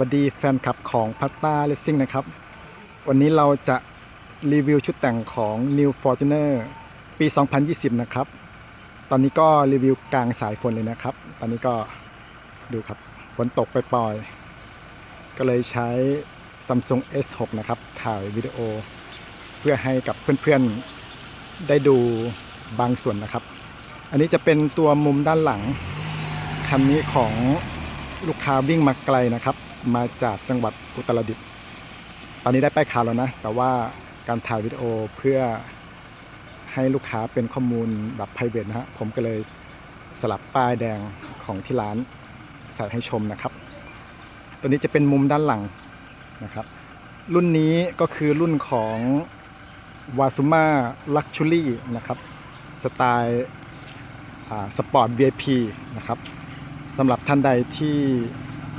วัสดีแฟนคลับของพัตตาเลสซิ่งนะครับ วันนี้เราจะรีวิวชุดแต่งของ New Fortuner ปี 2020 นะครับ ตอนนี้ก็รีวิวกลางสายฝนเลยนะครับ ตอนนี้ก็ดูครับฝนตกไปปล่อย ก็เลยใช้ Samsung S6 นะครับ ถ่ายวิดีโอ เพื่อให้กับเพื่อนๆได้ดูบางส่วนนะครับ อันนี้จะเป็นตัวมุมด้านหลังคันนี้ของลูกค้าวิ่งมาไกลนะครับ มาจากจังหวัดอุตรดิตถ์ตอนนี้ได้ป้ายขาวแล้วนะ แต่ว่าการถ่ายวิดีโอเพื่อให้ลูกค้าเป็นข้อมูลแบบ p r i v a t นะฮะ ผมก็เลยสลับป้ายแดงของที่ร้านใส่ให้ชมนะครับ ตัวนี้จะเป็นมุมด้านหลังนะครับ รุ่นนี้ก็คือรุ่นของ w a s u m a Luxury นะครับ สไตล์สปอร์ต VIP นะครับสำหรับท่านใดที่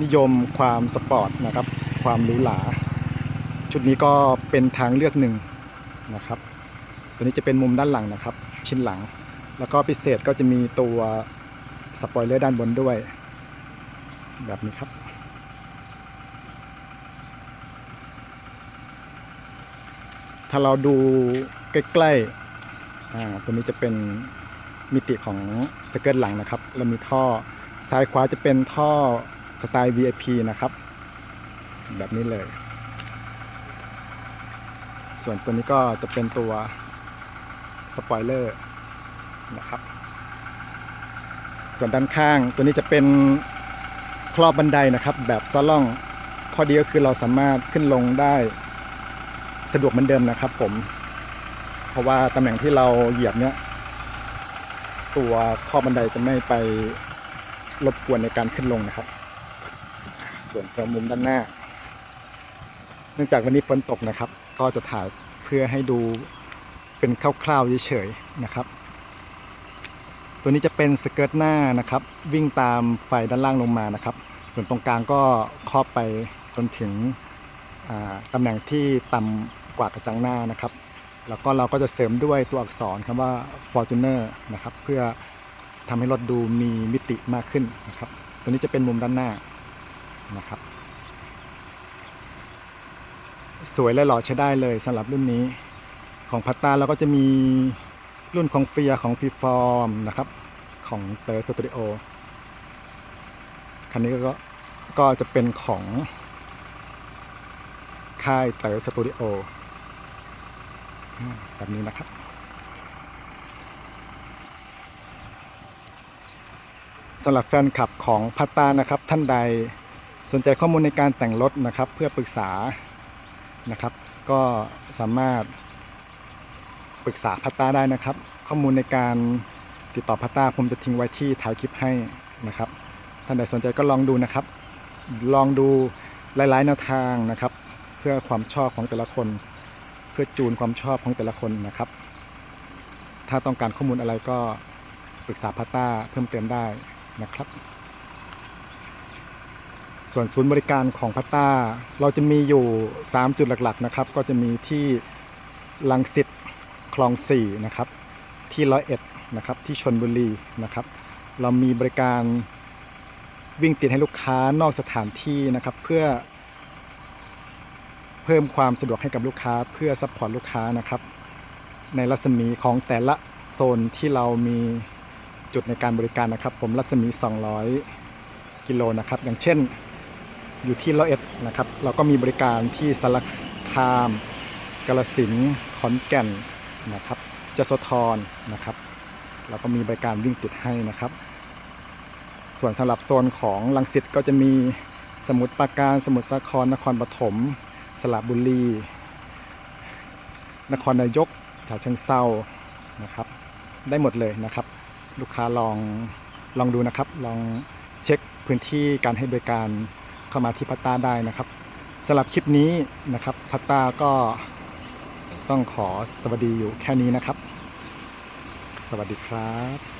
นิยมความสปอร์ตนะครับ ความหรูหราชุดนี้ก็เป็นทางเลือกหนึ่งนะครับ ตัวนี้จะเป็นมุมด้านหลังนะครับ ชิ้นหลัง แล้วก็พิเศษก็จะมีตัวสปอยเลอร์ด้านบนด้วย แบบนี้ครับ ถ้าเราดูใกล้ๆตัวนี้จะเป็นมิติของสเกิร์ตหลังนะครับแล้วมีท่อซ้ายขวาจะเป็นท่อ สไตล์ VIP นะครับ แบบนี้เลย ส่วนตัวนี้ก็จะเป็นตัวสปอยเลอร์นะครับ ส่วนด้านข้างตัวนี้จะเป็นครอบบันไดนะครับ แบบซาล่องข้อดีก็คือเราสามารถขึ้นลงได้สะดวกเหมือนเดิมนะครับ ผม เพราะว่าตำแหน่งที่เราเหยียบเนี้ยตัวข้อบันไดจะไม่ไปรบกวนในการขึ้นลงนะครับ ส่วนตัวมุมด้านหน้า เนื่องจากวันนี้ฝนตกนะครับ ก็จะถ่ายเพื่อให้ดูเป็นคร่าวๆเฉยๆนะครับ ตัวนี้จะเป็นสเกิร์ตหน้านะครับ วิ่งตามไฟด้านล่างลงมานะครับ ส่วนตรงกลางก็ครอบไปจนถึงตำแหน่งที่ต่ำกว่ากระจังหน้านะครับ แล้วก็เราก็จะเสริมด้วยตัวอักษรคำว่า Fortuner นะครับ เพื่อทำให้รถดูมีมิติมากขึ้นนะครับ ตัวนี้จะเป็นมุมด้านหน้า นะครับ สวยและหล่อใช้ได้เลยสำหรับรุ่นนี้ของพัตตาเราก็จะมีรุ่นของเฟียของฟีฟอร์มนะครับ ของเตอร์สตูดิโอคันนี้ก็ก็จะเป็นของค่ายเตอร์สตูดิโอแบบนี้นะครับ สำหรับแฟนคลับของพัตตานะครับท่านใด สนใจข้อมูลในการแต่งรถนะครับเพื่อปรึกษานะครับ ก็สามารถปรึกษาพัตตาได้นะครับ ข้อมูลในการติดต่อพัตตาผมจะทิ้งไว้ที่ท้ายคลิปให้นะครับท่านใดสนใจก็ลองดูนะครับ ลองดูหลายๆแนวทางนะครับ เพื่อความชอบของแต่ละคน เพื่อจูนความชอบของแต่ละคนนะครับ ถ้าต้องการข้อมูลอะไรก็ปรึกษาพัตตาเพิ่มเติมได้นะครับ ส่วนศูนย์บริการของพัตตาเราจะมีอยู่ 3 จุดหลักๆนะครับ ก็จะมีที่ลังสิตคลอง4นะครับ ที่ร้อยเอ็ดนะครับ ที่ชนบุรีนะครับ เรามีบริการวิ่งติดให้ลูกค้านอกสถานที่นะครับ เพื่อ เพิ่มความสะดวกให้กับลูกค้าเพื่อซัพพอร์ตลูกค้านะครับ ในรัศมีของแต่ละโซนที่เรามีจุดในการบริการนะครับ ผมรัศมี 200 กิโลนะครับ อย่างเช่น อยู่ที่ร้อยเอ็ดนะครับ เราก็มีบริการที่สารคามกาลสินขอนแก่นนะครับจโสธรนะครับ เราก็มีบริการวิ่งติดให้นะครับ ส่วนสำหรับโซนของลังสิตก็จะมีสมุทรปราการสมุทรสาครนครปฐมสระบุรี นครนายกฉะเชิงเซานะครับ ได้หมดเลยนะครับ ลูกค้าลองลองดูนะครับ ลองเช็คพื้นที่การให้บริการ เข้ามาที่พัตตาได้นะครับสำหรับคลิปนี้นะครับพัตตาก็ต้องขอสวัสดีอยู่แค่นี้นะครับ สวัสดีครับ